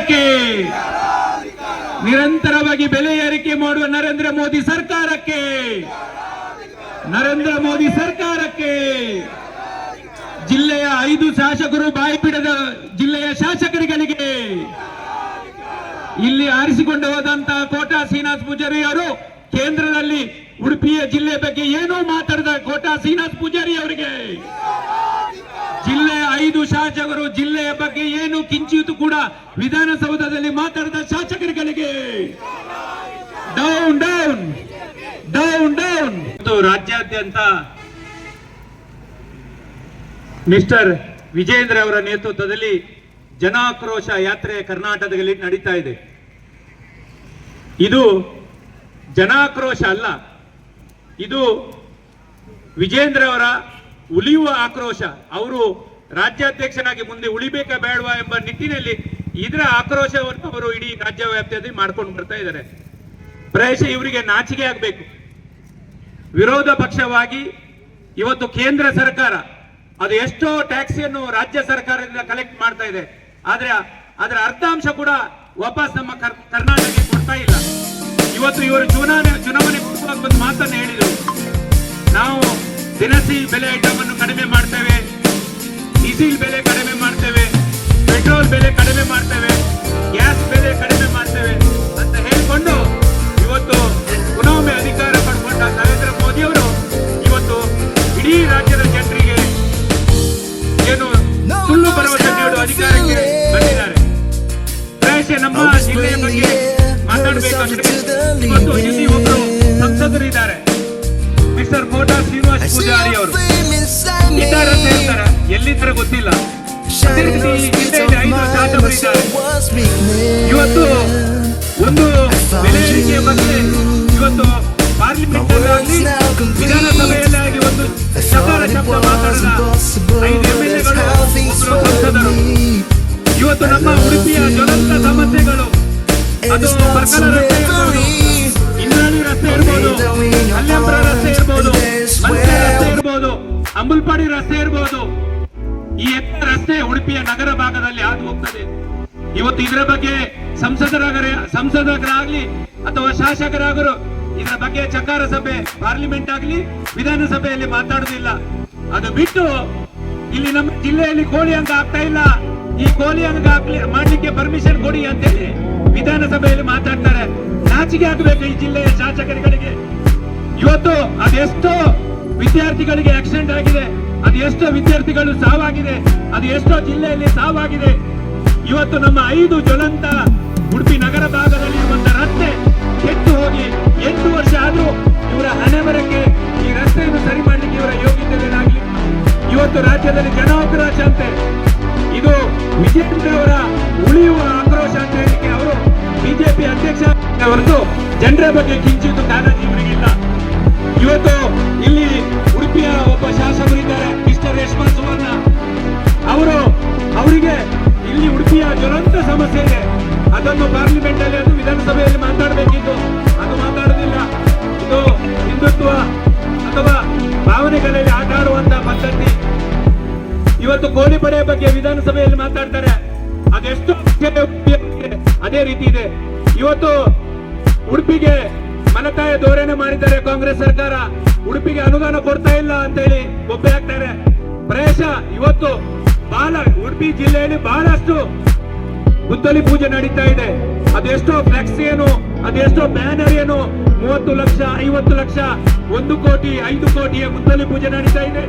ಸರ್ಕಾರಕ್ಕೆ ನಿರಂತರವಾಗಿ ಬೆಲೆ ಏರಿಕೆ ಮಾಡುವ ನರೇಂದ್ರ ಮೋದಿ ಸರ್ಕಾರಕ್ಕೆ, ನರೇಂದ್ರ ಮೋದಿ ಸರ್ಕಾರಕ್ಕೆ ಜಿಲ್ಲೆಯ ಐದು ಶಾಸಕರು ಬಾಯಿ ಬಿಡದ ಜಿಲ್ಲೆಯ ಶಾಸಕರುಗಳಿಗೆ ಇಲ್ಲಿ ಆರಿಸಿಕೊಂಡು ಹೋದಂತಹ ಕೋಟಾ ಶ್ರೀನಾಥ್ ಪೂಜಾರಿ ಅವರು, ಕೇಂದ್ರದಲ್ಲಿ ಉಡುಪಿಯ ಜಿಲ್ಲೆ ಬಗ್ಗೆ ಏನೂ ಮಾತಾಡದ ಕೋಟಾ ಶ್ರೀನಾಥ್ ಪೂಜಾರಿ ಅವರಿಗೆ, ಜಿಲ್ಲೆಯ ಐದು ಶಾಸಕರು ಜಿಲ್ಲೆಯ ಬಗ್ಗೆ ಏನು ಕಿಂಚಿತು ಕೂಡ ವಿಧಾನಸೌಧದಲ್ಲಿ ಮಾತಾಡಿದ ಶಾಸಕರುಗಳಿಗೆ. ಡೌನ್ ಡೌನ್ ಡೌನ್ ಡೌನ್ ಮತ್ತು ರಾಜ್ಯಾದ್ಯಂತ ಮಿಸ್ಟರ್ ವಿಜೇಂದ್ರ ಅವರ ನೇತೃತ್ವದಲ್ಲಿ ಜನಾಕ್ರೋಶ ಯಾತ್ರೆ ಕರ್ನಾಟಕದಲ್ಲಿ ನಡೀತಾ ಇದೆ. ಇದು ಜನಾಕ್ರೋಶ ಅಲ್ಲ. ಇದು ವಿಜೇಂದ್ರ ಅವರ ಉಳಿಯುವ ಆಕ್ರೋಶ. ಅವರು ರಾಜ್ಯಾಧ್ಯಕ್ಷನಾಗಿ ಮುಂದೆ ಉಳಿಬೇಕಾ ಬೇಡವಾ ಎಂಬ ನಿಟ್ಟಿನಲ್ಲಿ ಇದರ ಆಕ್ರೋಶವನ್ನು ಅವರು ಇಡೀ ರಾಜ್ಯ ವ್ಯಾಪ್ತಿಯಲ್ಲಿ ಮಾಡ್ಕೊಂಡು ಬರ್ತಾ ಇದ್ದಾರೆ. ಪ್ರಾಯಶಃ ಇವರಿಗೆ ನಾಚಿಕೆ ಆಗಬೇಕು. ವಿರೋಧ ಪಕ್ಷವಾಗಿ ಇವತ್ತು ಕೇಂದ್ರ ಸರ್ಕಾರ, ಅದು ಎಷ್ಟೋ ಟ್ಯಾಕ್ಸಿಯನ್ನು ರಾಜ್ಯ ಸರ್ಕಾರದಿಂದ ಕಲೆಕ್ಟ್ ಮಾಡ್ತಾ ಇದೆ. ಆದ್ರೆ ಅದರ ಅರ್ಧಾಂಶ ಕೂಡ ವಾಪಸ್ ನಮ್ಮ ಕರ್- ಕರ್ನಾಟಕಕ್ಕೆ ಕೊಡ್ತಾ ಇಲ್ಲ. ಇವತ್ತು ಇವರು ಚುನಾವಣೆ ಚುನಾವಣೆ ಒಂದು ಮಾತನ್ನು ಹೇಳಿದರು. ನಾವು ದಿನಸಿ ಬೆಲೆ ಐಟಮ್ ಅನ್ನು ಕಡಿಮೆ ಮಾಡ್ತೇವೆ. ಡೀಸೆಲ್ ಬೆಲೆ ಕಡಿಮೆ ಮಾಡ್ತೇವೆ ಪೆಟ್ರೋಲ್ ಬೆಲೆ ಕಡಿಮೆ ಮಾಡ್ತೇವೆ ಗ್ಯಾಸ್ ಬೆಲೆ ಕಡಿಮೆ ಮಾಡ್ತೇವೆ ಅಂತ ಹೇಳಿಕೊಂಡು ಇವತ್ತು ಪುನೊಮ್ಮೆ ಅಧಿಕಾರ ಪಡ್ಕೊಂಡ ನರೇಂದ್ರ ಮೋದಿಯವರು ಇವತ್ತು ಇಡೀ ರಾಜ್ಯದ ಜನರಿಗೆ ಏನು ಸುಳ್ಳು ಭರವಸೆ ನೀಡುವ ಅಧಿಕಾರಕ್ಕೆ ಬಂದಿದ್ದಾರೆ. ಪ್ರಾಯಶಃ ನಮ್ಮ ಜಿಲ್ಲೆಯ ಬಗ್ಗೆ ಮಾತಾಡಬೇಕಂದ್ರೆ ಇವತ್ತು ಇಲ್ಲಿ ಒಬ್ಬರು ಸಂಸದರಿದ್ದಾರೆ. ಮಿಸ್ಟರ್ ಕೋಟಾ ಶ್ರೀನಿವಾಸ್ ಪೂಜಾರಿ ಅವರು. ಹೇಳ್ತಾರೆ ಎಲ್ಲಿದ್ದಾರೆ ಗೊತ್ತಿಲ್ಲ ಇವತ್ತು ಒಂದು ಬೆಲೆ ಏರಿಕೆ ಮತ್ತೆ ಇವತ್ತು ಪಾರ್ಲಿಮೆಂಟ್ ಆಗಲಿ ವಿಧಾನಸಭೆಯಲ್ಲಿ ಆಗಿ ಒಂದು ಸಕಾರ ಶಬ್ದ ಮಾತಾಡದ ಐದು ಎಂ ಎಲ್ ಎಗಳು ಒಬ್ಬರು ಸಂಸದರು ಇವತ್ತು ನಮ್ಮ ಉಡುಪಿಯ ಜ್ವಲಂತ ಸಮಸ್ಯೆಗಳು. ಅದು ಬರ್ಕಲ ಉಡುಪಿಯ ನಗರ ಭಾಗದಲ್ಲಿ ಹಾದು ಹೋಗ್ತದೆ. ಇವತ್ತು ಇದರ ಬಗ್ಗೆ ಸಂಸದರಾಗರೆ, ಸಂಸದರಾಗ್ಲಿ ಅಥವಾ ಶಾಸಕರಾಗರು ಇದರ ಬಗ್ಗೆ ಚಕಾರ ಸಭೆ ಪಾರ್ಲಿಮೆಂಟ್ ಆಗಲಿ, ವಿಧಾನಸಭೆಯಲ್ಲಿ ಮಾತಾಡುದಿಲ್ಲ. ಅದು ಬಿಟ್ಟು ಇಲ್ಲಿ ನಮ್ಮ ಜಿಲ್ಲೆಯಲ್ಲಿ ಕೋಳಿ ಅಂಗ ಆಗ್ತಾ ಇಲ್ಲ. ಈ ಕೋಳಿ ಅಂಗ ಮಾಡ್ಲಿಕ್ಕೆ ಪರ್ಮಿಷನ್ ಕೊಡಿ ಅಂತೇಳಿ ವಿಧಾನಸಭೆಯಲ್ಲಿ ಮಾತಾಡ್ತಾರೆ. ನಾಚಿಕೆ ಆಗಬೇಕು ಈ ಜಿಲ್ಲೆಯ ಶಾಸಕರುಗಳಿಗೆ. ಇವತ್ತು ಅದೆಷ್ಟೋ ವಿದ್ಯಾರ್ಥಿಗಳಿಗೆ ಆಕ್ಸಿಡೆಂಟ್ ಆಗಿದೆ. ಅದು ಎಷ್ಟೋ ವಿದ್ಯಾರ್ಥಿಗಳು ಸಾವಾಗಿದೆ, ಅದು ಎಷ್ಟೋ ಜಿಲ್ಲೆಯಲ್ಲಿ ಸಾವಾಗಿದೆ. ಇವತ್ತು ನಮ್ಮ ಐದು ಜ್ವಲಂತ ಉಡುಪಿ ನಗರ ಭಾಗದಲ್ಲಿ ಇರುವಂತ ರಸ್ತೆ ಕೆಟ್ಟು ಹೋಗಿ ಎಂಟು ವರ್ಷ ಆದ್ರೂ ಇವರ ಹಣೆ ಬರಕ್ಕೆ ಈ ರಸ್ತೆಯನ್ನು ಸರಿ ಮಾಡಲಿಕ್ಕೆ ಇವರ ಯೋಗ್ಯತೆಗಳಾಗಲಿ ಇವತ್ತು ರಾಜ್ಯದಲ್ಲಿ ಜನಾಕ್ರೋಶ ಅಂತೆ. ಇದು ವಿಜೇಂದ್ರ ಅವರ ಉಳಿಯುವ ಆಕ್ರೋಶ ಅಂತ ಹೇಳಿಕೆ ಅವರು ಬಿಜೆಪಿ ಅಧ್ಯಕ್ಷ ಹೊರತು ಜನರ ಬಗ್ಗೆ ಕಿಂಚಿತ್ತು ಕಾಳಜಿ ಇವರಿಗಿಲ್ಲ ಇವತ್ತು ಇಲ್ಲಿ ಉಡುಪಿಯ ಒಬ್ಬ ಶಾಸಕರಿದ್ದಾರೆ ಮಿಸ್ಟರ್ ಯಶವಂತ್ ಸುವರ್ಣ ಅವರು, ಅವರಿಗೆ ಇಲ್ಲಿ ಉಡುಪಿಯ ಜ್ವಲಂತ ಸಮಸ್ಯೆ ಇದೆ. ಅದನ್ನು ಪಾರ್ಲಿಮೆಂಟ್ ಅಲ್ಲಿ ಅದು ವಿಧಾನಸಭೆಯಲ್ಲಿ ಮಾತಾಡಬೇಕಿತ್ತು. ಅದು ಮಾತಾಡೋದಿಲ್ಲ ಇದು ಹಿಂದುತ್ವ ಅಥವಾ ಭಾವನೆಗಳಲ್ಲಿ ಆಟ ಆಡುವಂತ ಪದ್ಧತಿ. ಇವತ್ತು ಕೋಳಿ ಪಡೆಯ ಬಗ್ಗೆ ವಿಧಾನಸಭೆಯಲ್ಲಿ ಮಾತಾಡ್ತಾರೆ. ಅದೆಷ್ಟು ಅದೇ ರೀತಿ ಇದೆ. ಇವತ್ತು ಉಡುಪಿಗೆ ಮಲತಾಯ ಧೋರಣೆ ಮಾಡಿದ್ದಾರೆ ಕಾಂಗ್ರೆಸ್ ಸರ್ಕಾರ. ಉಡುಪಿಗೆ ಅನುದಾನ ಕೊಡ್ತಾ ಇಲ್ಲ ಅಂತ ಹೇಳಿ ಗೊಬ್ಬೆ ಹಾಕ್ತಾರೆ ಪ್ರವೇಶ ಇವತ್ತು ಬಹಳ ಉಡುಪಿ ಜಿಲ್ಲೆಯಲ್ಲಿ ಬಹಳಷ್ಟು ಗುದ್ದಲಿ ಪೂಜೆ ನಡೀತಾ ಇದೆ. ಅದೆಷ್ಟೋ ಫ್ಲೆಕ್ಸ್ ಏನು, ಅದೆಷ್ಟೋ ಬ್ಯಾನರ್ ಏನು, ಮೂವತ್ತು ಲಕ್ಷ, ಐವತ್ತು ಲಕ್ಷ, ಒಂದು ಕೋಟಿ, ಐದು ಕೋಟಿಯ ಗುದ್ದಲಿ ಪೂಜೆ ನಡೀತಾ ಇದೆ.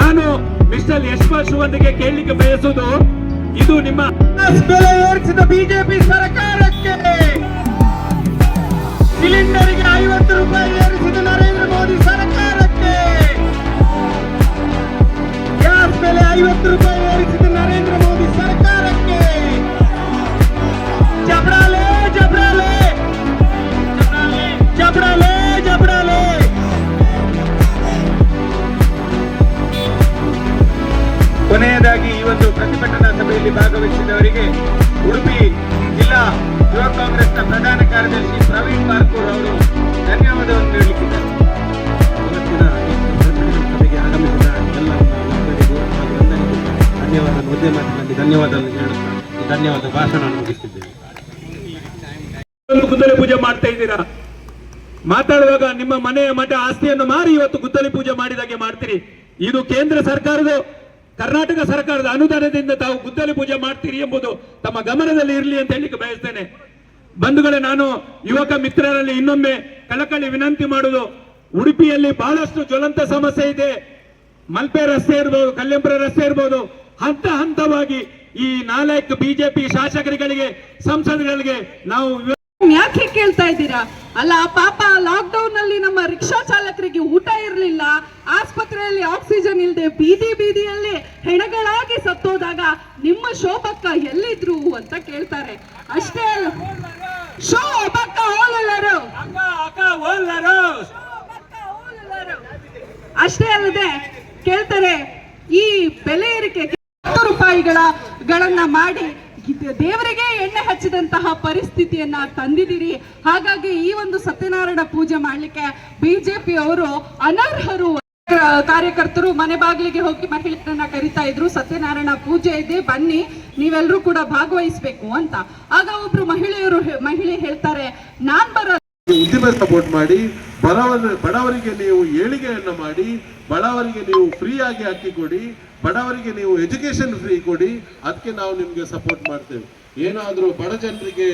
ನಾನು ಮಿಸ್ಟರ್ ಯಶ್ಪಾಲ್ ಶಿವಂದಿಗೆ ಕೇಳಲಿಕ್ಕೆ ಬಯಸುವುದು, ಇದು ನಿಮ್ಮ ಬಿಜೆಪಿ ಸರ್ಕಾರಕ್ಕೆ ಪ್ರತಿಭಟನಾ ಸಭೆಯಲ್ಲಿ ಭಾಗವಹಿಸಿದವರಿಗೆ ಉಡುಪಿ ಜಿಲ್ಲಾ ಯುವ ಕಾಂಗ್ರೆಸ್ನ ಪ್ರಧಾನ ಕಾರ್ಯದರ್ಶಿ ಪ್ರವೀಣ್ ಕಾರ್ಕೂರ್ ಅವರು ಧನ್ಯವಾದವನ್ನು ನೀಡಲಿಕ್ಕಿದ್ದಾರೆ ಇವತ್ತಿನ ಸಭೆಗೆ ಆಗಮಿಸಿದ ಎಲ್ಲ ಮುಖಂಡರಿಗೂ ಹಾಗೂ ವಂದನೆಗಳು ಧನ್ಯವಾದ ಭಾಷಣ ಮುಗಿಸುತ್ತಿದ್ದೇನೆ. ಒಂದು ಗುದ್ದಲಿ ಪೂಜೆ ಮಾಡ್ತಾ ಇದ್ದೀರಾ? ಮಾತಾಡುವಾಗ ನಿಮ್ಮ ಮನೆಯ ಮಠ ಆಸ್ತಿಯನ್ನು ಮಾರಿ ಇವತ್ತು ಗುದ್ದಲಿ ಪೂಜೆ ಮಾಡಿದಾಗೆ ಮಾಡ್ತೀರಿ. ಇದು ಕೇಂದ್ರ ಸರ್ಕಾರದ ಕರ್ನಾಟಕ ಸರ್ಕಾರದ ಅನುದಾನದಿಂದ ತಾವು ಗುದ್ದಲಿ ಪೂಜೆ ಮಾಡ್ತೀರಿ ಎಂಬುದು ತಮ್ಮ ಗಮನದಲ್ಲಿ ಇರಲಿ ಅಂತ ಹೇಳಿಕ್ಕೆ ಬಯಸ್ತೇನೆ. ಬಂಧುಗಳೇ, ನಾನು ಯುವಕ ಮಿತ್ರರಲ್ಲಿ ಇನ್ನೊಮ್ಮೆ ಕಳಕಳಿ ವಿನಂತಿ ಮಾಡುವುದು, ಉಡುಪಿಯಲ್ಲಿ ಬಹಳಷ್ಟು ಜ್ವಲಂತ ಸಮಸ್ಯೆ ಇದೆ. ಮಲ್ಪೆ ರಸ್ತೆ ಇರ್ಬೋದು ಕಲ್ಲೆಂಪುರ ರಸ್ತೆ ಇರ್ಬೋದು, ಹಂತ ಹಂತವಾಗಿ ಈ ನಾಲ್ಕು ಬಿಜೆಪಿ ಶಾಸಕರುಗಳಿಗೆ ಸಂಸದಗಳಿಗೆ ನಾವು ಯಾಕೆ ಕೇಳ್ತಾ ಇದ್ದೀರಾ? ಅಲ್ಲ, ಪಾಪ ಲಾಕ್ಡೌನ್ ಅಲ್ಲಿ ನಮ್ಮ ರಿಕ್ಷಾ ಚಾಲಕರಿಗೆ ಊಟ ಇರಲಿಲ್ಲ. ಆಸ್ಪತ್ರೆಯಲ್ಲಿ ಆಕ್ಸಿಜನ್ ಇಲ್ಲದೆ ಬೀದಿ ಬೀದಿಯಲ್ಲಿ ಹೆಣಗಳಾಗಿ ಸತ್ತೋದಾಗ ನಿಮ್ಮ ಶೋಭಕ್ಕ ಎಲ್ಲಿದ್ರು ಅಂತ ಕೇಳ್ತಾರೆ. ಅಷ್ಟೇ ಶೋಭಕ್ಕ ಹೋಲಲ್ಲರು ಅಷ್ಟೇ ಅಲ್ಲದೆ ಕೇಳ್ತಾರೆ, ಈ ಬೆಲೆ ಏರಿಕೆ ರೂಪಾಯಿಗಳ ಗಳನ್ನ ಮಾಡಿ ದೇವರಿಗೆ ಹಚ್ಚಿದಂತಹ ಪರಿಸ್ಥಿತಿಯನ್ನ ತಂದಿದ್ದೀರಿ. ಹಾಗಾಗಿ ಈ ಒಂದು ಸತ್ಯನಾರಾಯಣ ಪೂಜೆ ಮಾಡ್ಲಿಕ್ಕೆ ಬಿಜೆಪಿ ಅವರು ಅನರ್ಹರು. ಕಾರ್ಯಕರ್ತರು ಮನೆ ಬಾಗಿಲಿಗೆ ಹೋಗಿ ಮಹಿಳೆಯರನ್ನ ಕರಿತಾ ಇದ್ರು. ಸತ್ಯನಾರಾಯಣ ಪೂಜೆ ಇದೆ, ಬನ್ನಿ ನೀವೆಲ್ಲರೂ ಕೂಡ ಭಾಗವಹಿಸ್ಬೇಕು ಅಂತ. ಆಗ ಒಬ್ರು ಮಹಿಳೆಯರು ಮಹಿಳೆ ಹೇಳ್ತಾರೆ, ನಾನ್ ಬರ ಉದ್ದಿಮೆ ಸಪೋರ್ಟ್ ಮಾಡಿ, ಬಡವರ, ಬಡವರಿಗೆ ನೀವು ಏಳಿಗೆಯನ್ನ ಮಾಡಿ, ಬಡವರಿಗೆ ನೀವು ಫ್ರೀ ಆಗಿ ಹಾಕಿ ಕೊಡಿ, ಬಡವರಿಗೆ ನೀವು ಎಜುಕೇಶನ್ ಫ್ರೀ ಕೊಡಿ ಅದಕ್ಕೆ ನಾವು ನಿಮ್ಗೆ ಸಪೋರ್ಟ್ ಮಾಡ್ತೇವೆ. ಏನಾದ್ರೂ ಬಡ ಜನರಿಗೆ